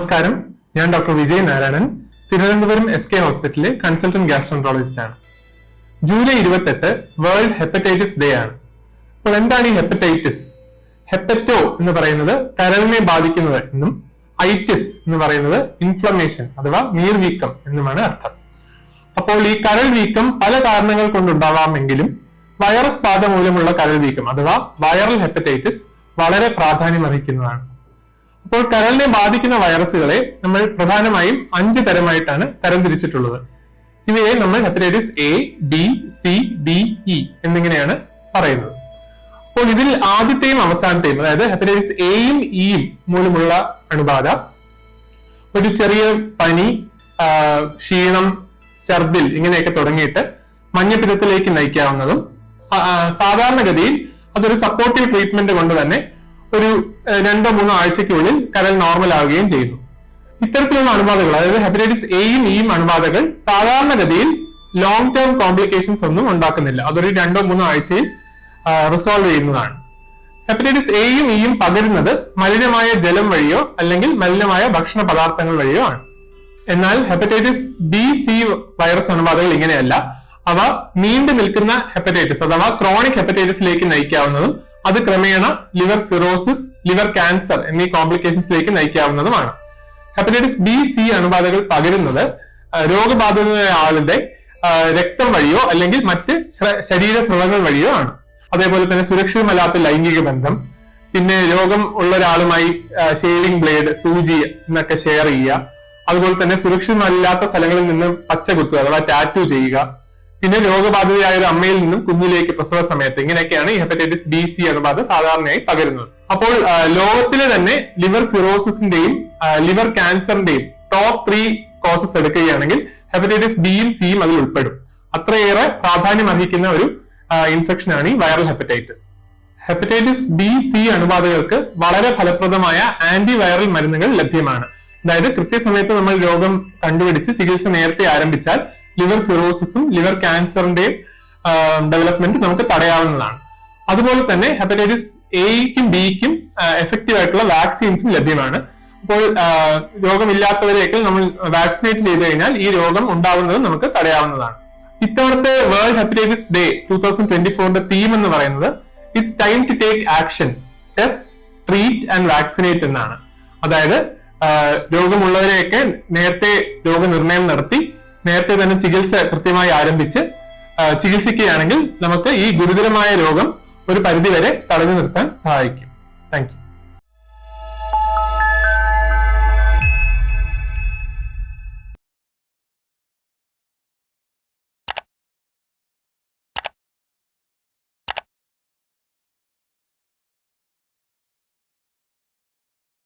നമസ്കാരം. ഞാൻ doctor Vijay Narayanan. Thiruvananthapuram S K ഹോസ്പിറ്റലിലെ കൺസൾട്ടന്റ് ഗ്യാസ്ട്രോണ്ടോളജിസ്റ്റ് ആണ്. ജൂലൈ ഇരുപത്തെട്ട് വേൾഡ് ഹെപ്പറ്റൈറ്റിസ് ഡേ ആണ്. അപ്പോൾ എന്താണ് ഈ ഹെപ്പറ്റൈറ്റിസ്? ഹെപ്പറ്റോ എന്ന് പറയുന്നത് കരളിനെ ബാധിക്കുന്നത് എന്നും ഐറ്റിസ് എന്ന് പറയുന്നത് ഇൻഫ്ലമേഷൻ അഥവാ നീർവീക്കം എന്നുമാണ് അർത്ഥം. അപ്പോൾ ഈ കരൾ വീക്കം പല കാരണങ്ങൾ കൊണ്ടുണ്ടാവാമെങ്കിലും വൈറസ് ബാധ മൂലമുള്ള കരൾ വീക്കം അഥവാ വൈറൽ ഹെപ്പറ്റൈറ്റിസ് വളരെ പ്രാധാന്യം അർഹിക്കുന്നതാണ് അപ്പോൾ കരളിനെ ബാധിക്കുന്ന വൈറസുകളെ നമ്മൾ പ്രധാനമായും അഞ്ച് തരമായിട്ടാണ് തരംതിരിച്ചിട്ടുള്ളത്. ഇവയെ നമ്മൾ hepatitis A B C D E എന്നിങ്ങനെയാണ് പറയുന്നത്. അപ്പോൾ ഇതിൽ ആദ്യത്തെയും അവസാനത്തെയും അതായത് ഹെപ്പറ്റൈറ്റിസ് എയും ഇയും മൂലമുള്ള അണുബാധ ഒരു ചെറിയ പനി ക്ഷീണം ഛർദിൽ ഇങ്ങനെയൊക്കെ തുടങ്ങിയിട്ട് മഞ്ഞപ്പിത്തത്തിലേക്ക് നയിക്കാവുന്നതും സാധാരണഗതിയിൽ അതൊരു സപ്പോർട്ടീവ് ട്രീറ്റ്മെന്റ് കൊണ്ട് തന്നെ ഒരു രണ്ടോ മൂന്നോ ആഴ്ചയ്ക്കുള്ളിൽ കരൾ നോർമൽ ആവുകയും ചെയ്യുന്നു. ഇത്തരത്തിലുള്ള അണുബാധകൾ അതായത് ഹെപ്പറ്റൈറ്റിസ് എയും ഇയും അണുബാധകൾ സാധാരണഗതിയിൽ ലോങ് ടേം കോംപ്ലിക്കേഷൻസ് ഒന്നും ഉണ്ടാക്കുന്നില്ല. അതൊരു രണ്ടോ മൂന്നോ ആഴ്ചയിൽ റിസോൾവ് ചെയ്യുന്നതാണ്. ഹെപ്പറ്റൈറ്റിസ് എയും ഇയും പകരുന്നത് മലിനമായ ജലം വഴിയോ അല്ലെങ്കിൽ മലിനമായ ഭക്ഷണ പദാർത്ഥങ്ങൾ വഴിയോ ആണ്. എന്നാൽ ഹെപ്പറ്റൈറ്റിസ് ബി സി വൈറസ് അണുബാധകൾ ഇങ്ങനെയല്ല. അവ നീണ്ടു നിൽക്കുന്ന ഹെപ്പറ്റൈറ്റിസ് അഥവാ ക്രോണിക് ഹെപ്പറ്റൈറ്റിസിലേക്ക് നയിക്കാവുന്നതും അത് ക്രമേണ ലിവർ സിറോസിസ് ലിവർ ക്യാൻസർ എന്നീ കോംപ്ലിക്കേഷൻസിലേക്ക് നയിക്കാവുന്നതുമാണ്. ഹെപ്പറ്റൈറ്റിസ് ബി സി അണുബാധകൾ പകരുന്നത് രോഗബാധിതരായ ആളുടെ രക്തം വഴിയോ അല്ലെങ്കിൽ മറ്റ് ശ്ര- ശരീര സ്രവങ്ങൾ വഴിയോ ആണ്. അതേപോലെ തന്നെ സുരക്ഷിതമല്ലാത്ത ലൈംഗിക ബന്ധം പിന്നെ രോഗം ഉള്ള ഒരാളുമായി ഷേവിംഗ് ബ്ലേഡ് സൂചി എന്നൊക്കെ ഷെയർ ചെയ്യുക അതുപോലെ തന്നെ സുരക്ഷിതമല്ലാത്ത സ്ഥലങ്ങളിൽ നിന്ന് പച്ച കുത്തുക അഥവാ ടാറ്റു ചെയ്യുക പിന്നെ രോഗബാധിതയായ ഒരു അമ്മയിൽ നിന്നും കുഞ്ഞിലേക്ക് പ്രസവ സമയത്ത് ഇങ്ങനെയൊക്കെയാണ് ഈ ഹെപ്പറ്റൈറ്റിസ് ബി സി അണുബാധ സാധാരണയായി പകരുന്നത്. അപ്പോൾ ലോകത്തിലെ തന്നെ ലിവർ സിറോസിന്റെയും ലിവർ ക്യാൻസറിന്റെയും ടോപ്പ് ത്രീ കോസസ് എടുക്കുകയാണെങ്കിൽ ഹെപ്പറ്റൈറ്റിസ് ബിയും സിയും അതിൽ ഉൾപ്പെടും. അത്രയേറെ പ്രാധാന്യം അർഹിക്കുന്ന ഒരു ഇൻഫെക്ഷൻ ആണ് ഈ viral hepatitis. Hepatitis B C അണുബാധകൾക്ക് വളരെ ഫലപ്രദമായ ആന്റി വൈറൽ മരുന്നുകൾ ലഭ്യമാണ്. അതായത് കൃത്യസമയത്ത് നമ്മൾ രോഗം കണ്ടുപിടിച്ച് ചികിത്സ നേരത്തെ ആരംഭിച്ചാൽ ലിവർ സിറോസിസും ലിവർ ക്യാൻസറിന്റെയും ഡെവലപ്മെന്റ് നമുക്ക് തടയാവുന്നതാണ്. അതുപോലെ തന്നെ ഹെപ്പറ്റൈറ്റിസ് എയ്ക്കും ബിക്കും എഫക്റ്റീവ് ആയിട്ടുള്ള വാക്സിൻസും ലഭ്യമാണ്. അപ്പോൾ രോഗമില്ലാത്തവരെയൊക്കെ നമ്മൾ വാക്സിനേറ്റ് ചെയ്തു കഴിഞ്ഞാൽ ഈ രോഗം ഉണ്ടാവുന്നത് നമുക്ക് തടയാവുന്നതാണ്. ഇത്തവണത്തെ world hepatitis day two thousand twenty ഫോറിന്റെ തീം എന്ന് പറയുന്നത് it's time to take action test treat and vaccinate എന്നാണ്. അതായത് രോഗമുള്ളവരെയൊക്കെ നേരത്തെ രോഗനിർണയം നടത്തി നേരത്തെ തന്നെ ചികിത്സ കൃത്യമായി ആരംഭിച്ച് ചികിത്സിക്കുകയാണെങ്കിൽ നമുക്ക് ഈ ഗുരുതരമായ രോഗം ഒരു പരിധിവരെ തടഞ്ഞു നിർത്താൻ സഹായിക്കും. താങ്ക്